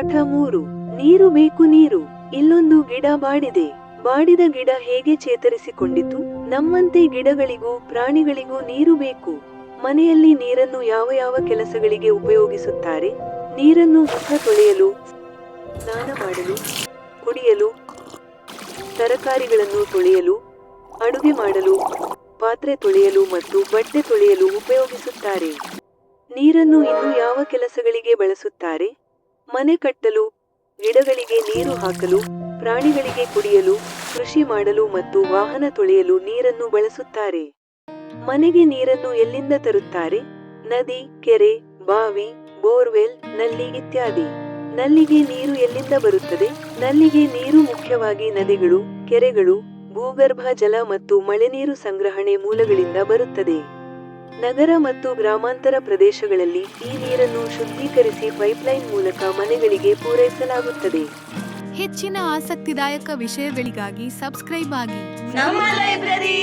ಪಾಠ ಮೂರು ನೀರು ಬೇಕು ನೀರು. ಇಲ್ಲೊಂದು ಗಿಡ ಬಾಡಿದೆ. ಬಾಡಿದ ಗಿಡ ಹೇಗೆ ಚೇತರಿಸಿಕೊಂಡಿತು? ನಮ್ಮಂತೆ ಗಿಡಗಳಿಗೂ ಪ್ರಾಣಿಗಳಿಗೂ ನೀರು ಬೇಕು. ಮನೆಯಲ್ಲಿ ನೀರನ್ನು ಯಾವ ಯಾವ ಕೆಲಸಗಳಿಗೆ ಉಪಯೋಗಿಸುತ್ತಾರೆ? ನೀರನ್ನು ಮುಖ ತೊಳೆಯಲು, ಸ್ನಾನ ಮಾಡಲು, ಕುಡಿಯಲು, ತರಕಾರಿಗಳನ್ನು ತೊಳೆಯಲು, ಅಡುಗೆ ಮಾಡಲು, ಪಾತ್ರೆ ತೊಳೆಯಲು ಮತ್ತು ಬಟ್ಟೆ ತೊಳೆಯಲು ಉಪಯೋಗಿಸುತ್ತಾರೆ. ನೀರನ್ನು ಇನ್ನು ಯಾವ ಕೆಲಸಗಳಿಗೆ ಬಳಸುತ್ತಾರೆ? ಮನೆ ಕಟ್ಟಲು, ಗಿಡಗಳಿಗೆ ನೀರು ಹಾಕಲು, ಪ್ರಾಣಿಗಳಿಗೆ ಕುಡಿಯಲು, ಕೃಷಿ ಮಾಡಲು ಮತ್ತು ವಾಹನ ತೊಳೆಯಲು ನೀರನ್ನು ಬಳಸುತ್ತಾರೆ. ಮನೆಗೆ ನೀರನ್ನು ಎಲ್ಲಿಂದ ತರುತ್ತಾರೆ? ನದಿ, ಕೆರೆ, ಬಾವಿ, ಬೋರ್ವೆಲ್, ನಲ್ಲಿ ಇತ್ಯಾದಿ. ನಲ್ಲಿಗೆ ನೀರು ಎಲ್ಲಿಂದ ಬರುತ್ತದೆ? ನಲ್ಲಿಗೆ ನೀರು ಮುಖ್ಯವಾಗಿ ನದಿಗಳು, ಕೆರೆಗಳು, ಭೂಗರ್ಭ ಜಲ ಮತ್ತು ಮಳೆನೀರು ಸಂಗ್ರಹಣೆ ಮೂಲಗಳಿಂದ ಬರುತ್ತದೆ. ನಗರ ಮತ್ತು ಗ್ರಾಮಾಂತರ ಪ್ರದೇಶಗಳಲ್ಲಿ ಈ ನೀರನ್ನು ಶುದ್ಧೀಕರಿಸಿ ಪೈಪ್ಲೈನ್ ಮೂಲಕ ಮನೆಗಳಿಗೆ ಪೂರೈಸಲಾಗುತ್ತದೆ. ಹೆಚ್ಚಿನ ಆಸಕ್ತಿದಾಯಕ ವಿಷಯಗಳಿಗಾಗಿ ಸಬ್ಸ್ಕ್ರೈಬ್ ಆಗಿ. ನಮ್ಮ ಲೈಬ್ರರಿ!